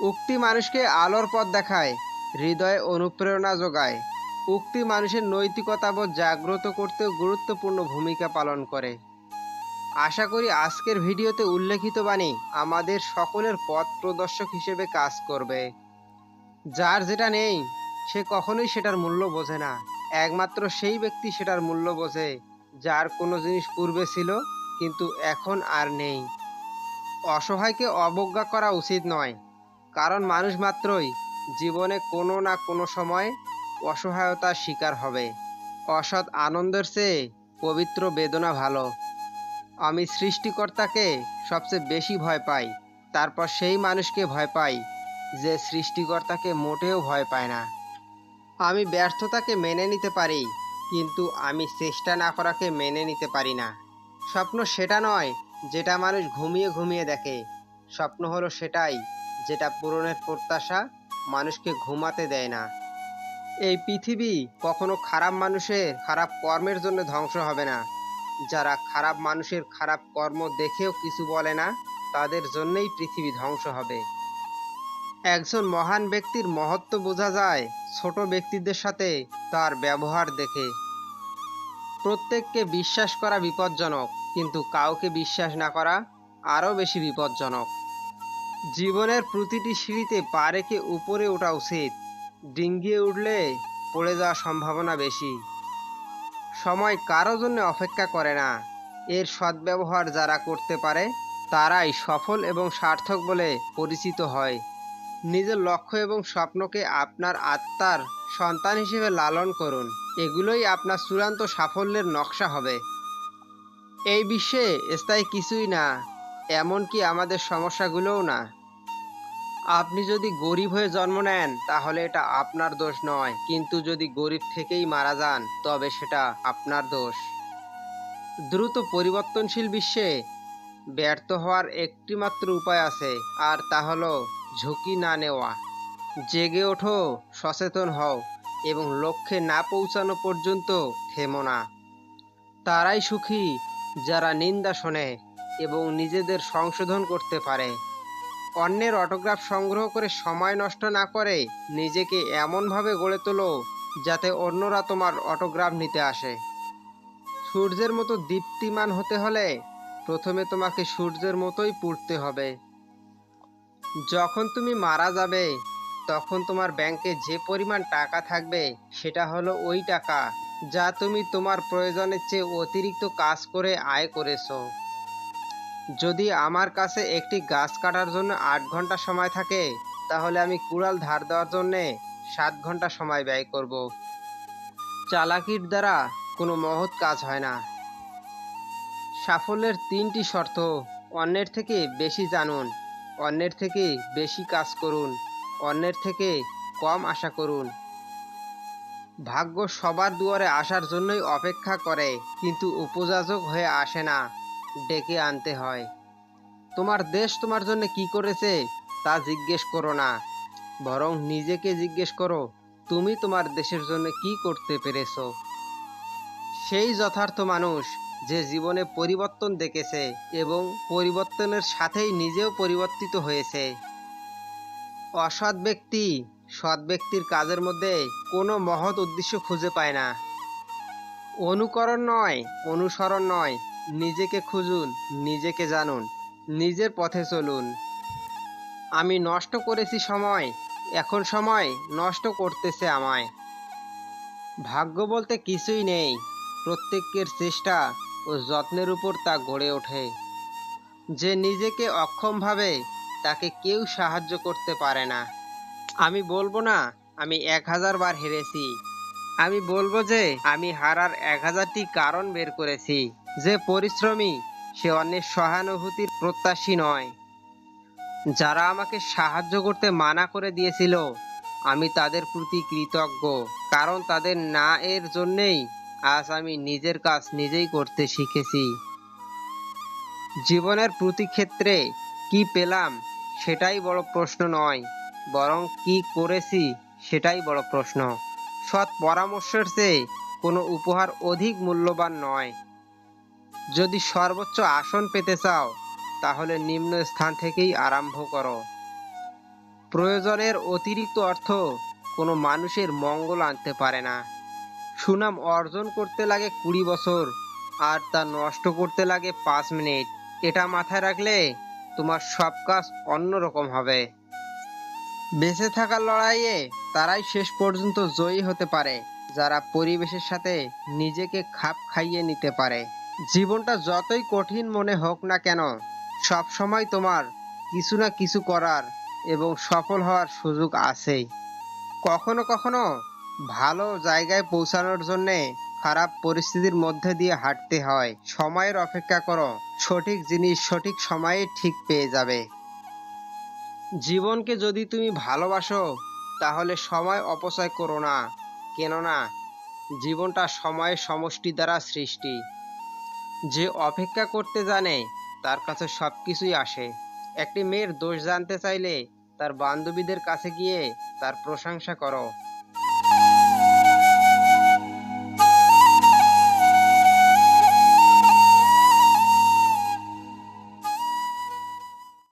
উক্তি মানুষকে আলোর পথ দেখায়, হৃদয়ে অনুপ্রেরণা যোগায়। উক্তি মানুষের নৈতিকতাবোধ জাগ্রত করতেও গুরুত্বপূর্ণ ভূমিকা পালন করে। আশা করি আজকের ভিডিওতে উল্লেখিত বাণী আমাদের সকলের পথ প্রদর্শক হিসেবে কাজ করবে। যার যেটা নেই, সে কখনোই সেটার মূল্য বোঝে না। একমাত্র সেই ব্যক্তি সেটার মূল্য বোঝে, যার কোনো জিনিস পূর্বে ছিল, কিন্তু এখন আর নেই। অসহায়কে অবজ্ঞা করা উচিত নয়। কারণ মানুষ মাত্রই জীবনে কোনো না কোনো সময় অসহায়তার শিকার হবে। অসৎ আনন্দের চেয়ে পবিত্র বেদনা ভালো। আমি সৃষ্টিকর্তাকে সবচেয়ে বেশি ভয় পাই, তারপর সেই মানুষকে ভয় পাই যে সৃষ্টিকর্তাকে মোটেও ভয় পায় না। আমি ব্যর্থতাকে মেনে নিতে পারি, কিন্তু আমি চেষ্টা না করাকে মেনে নিতে পারি না। স্বপ্ন সেটা নয় যেটা মানুষ ঘুমিয়ে ঘুমিয়ে দেখে। স্বপ্ন হলো সেটাই যেটা পূরণের প্রত্যাশা মানুষকে ঘুমাতে দেয় না। এই পৃথিবী কখনো খারাপ মানুষের খারাপ কর্মের জন্য ধ্বংস হবে না। যারা খারাপ মানুষের খারাপ কর্ম দেখেও কিছু বলে না, তাদের জন্যই পৃথিবী ধ্বংস হবে। একজন মহান ব্যক্তির মহত্ব বোঝা যায় ছোট ব্যক্তিদের সাথে তার ব্যবহার দেখে। প্রত্যেককে বিশ্বাস করা বিপজ্জনক, কিন্তু কাউকে বিশ্বাস না করা আরও বেশি বিপজ্জনক। জীবনের প্রতিটি সিঁড়িতে পা রেখে উপরে ওঠা উচিত। ডিঙ্গিয়ে উঠলে পড়ে যাওয়ার সম্ভাবনা বেশি। সময় কারও জন্য অপেক্ষা করে না। এর সদ্ব্যবহার যারা করতে পারে, তারাই সফল এবং সার্থক বলে পরিচিত হয়। নিজের লক্ষ্য এবং স্বপ্নকে আপনার আত্মার সন্তান হিসেবে লালন করুন। এগুলোই আপনার চূড়ান্ত সাফল্যের নকশা হবে। এই বিশ্বে স্থায়ী কিছুই না, এমনকি আমাদের সমস্যাগুলোও না। আপনি যদি গরিব হয়ে জন্ম নেন, তাহলে এটা আপনার দোষ নয়। কিন্তু যদি গরিব থেকেই মারা যান, তবে সেটা আপনার দোষ। দ্রুত পরিবর্তনশীল বিশ্বে ব্যর্থ হওয়ার একটিমাত্র উপায় আছে, আর তা হলো ঝুঁকি না নেওয়া। জেগে ওঠো, সচেতন হও, এবং লক্ষ্যে না পৌঁছানো পর্যন্ত থেমো না। তারাই সুখী যারা নিন্দা শোনে এবং নিজেদের সংশোধন করতে পারে। অন্যের অটোগ্রাফ সংগ্রহ করে সময় নষ্ট না করে নিজেকে এমনভাবে গড়ে তোলো যাতে অন্যরা তোমার অটোগ্রাফ নিতে আসে। সূর্যের মতো দীপ্তিমান হতে হলে প্রথমে তোমাকে সূর্যের মতোই পুড়তে হবে। যখন তুমি মারা যাবে, তখন তোমার ব্যাংকে যে পরিমাণ টাকা থাকবে, সেটা হলো ওই টাকা যা তুমি তোমার প্রয়োজনের চেয়ে অতিরিক্ত কাজ করে আয় করেছ। যদি আমার কাছে একটি গাছ কাটার জন্য আট ঘণ্টা সময় থাকে, তাহলে আমি কুড়াল ধার দেওয়ার জন্যে সাত ঘণ্টা সময় ব্যয় করব। চালাকির দ্বারা কোনো মহৎ কাজ হয় না। সাফল্যের তিনটি শর্ত, অন্যের থেকে বেশি জানুন, অন্যের থেকে বেশি কাজ করুন, অন্যের থেকে কম আশা করুন। ভাগ্য সবার দুয়ারে আসার জন্যই অপেক্ষা করে, কিন্তু উপযাচক হয়ে আসে না। ডেকে আনতে হয়। তোমার দেশ তোমার জন্য কি করেছে, তা জিজ্ঞেস করো না। বরং নিজেকে জিজ্ঞেস করো, তুমি তোমার দেশের জন্য কি করতে পেরেছ? সেই যথার্থ মানুষ যে জীবনে পরিবর্তন দেখেছে এবং পরিবর্তনের সাথেই নিজেও পরিবর্তিত হয়েছে। অসৎ ব্যক্তি সৎ ব্যক্তির কাজের মধ্যে কোনো মহৎ উদ্দেশ্য খুঁজে পায় না। অনুকরণ নয়, অনুসরণ নয় নিজেকে খুঁজুন, নিজেকে জানুন, নিজের পথে চলুন। আমি নষ্ট করেছি সময়, এখন সময় নষ্ট করতেছে আমায়। ভাগ্য বলতে কিছুই নেই, প্রত্যেকের চেষ্টা ও যত্নের উপর তা গড়ে ওঠে। যে নিজেকে অক্ষমভাবে তাকে কেউ সাহায্য করতে পারে না। আমি বলব না, আমি এক হাজার বার হেরেছি। আমি বলব যে, আমি হারার এক হাজারটি কারণ বের করেছি। যে পরিশ্রমী, সে অন্যের সহানুভূতির প্রত্যাশী নয়। যারা আমাকে সাহায্য করতে মানা করে দিয়েছিল, আমি তাদের প্রতি কৃতজ্ঞ, কারণ তাদের না এর জন্যেই আজ আমি নিজের কাজ নিজেই করতে শিখেছি। জীবনের প্রতি ক্ষেত্রে কি পেলাম, সেটাই বড় প্রশ্ন নয়, বরং কি করেছি, সেটাই বড় প্রশ্ন। সৎ পরামর্শের চেয়ে কোনো উপহার অধিক মূল্যবান নয়। যদি সর্বোচ্চ আসন পেতে চাও, তাহলে নিম্ন স্থান থেকেই আরম্ভ করো। প্রয়োজনের অতিরিক্ত অর্থ কোনো মানুষের মঙ্গল আনতে পারে না। সুনাম অর্জন করতে লাগে কুড়ি বছর, আর তা নষ্ট করতে লাগে পাঁচ মিনিট। এটা মাথায় রাখলে তোমার সব কাজ অন্যরকম হবে। বেঁচে থাকার লড়াইয়ে তারাই শেষ পর্যন্ত জয়ী হতে পারে, যারা পরিবেশের সাথে নিজেকে খাপ খাইয়ে নিতে পারে। জীবনটা যতই কঠিন মনে হোক না কেন সব সময় তোমার কিছু না কিছু করার এবং সফল হওয়ার সুযোগ আছেই। কখনো কখনো ভালো জায়গায় পৌঁছানোর জন্যে খারাপ পরিস্থিতির মধ্যে দিয়ে হাঁটতে হয়। সময়ের অপেক্ষা করো, সঠিক জিনিস সঠিক সময়ে ঠিক পেয়ে যাবে। জীবনকে যদি তুমি ভালোবাসো, তাহলে সময় অপচয় করো না। কেননা, জীবনটা সময়ের সমষ্টি দ্বারা সৃষ্টি। যে অপেক্ষা করতে জানে, তার কাছে সব কিছুই আসে। একটি মেয়ের দোষ জানতে চাইলে তার বান্ধবীদের কাছে গিয়ে তার প্রশংসা করো।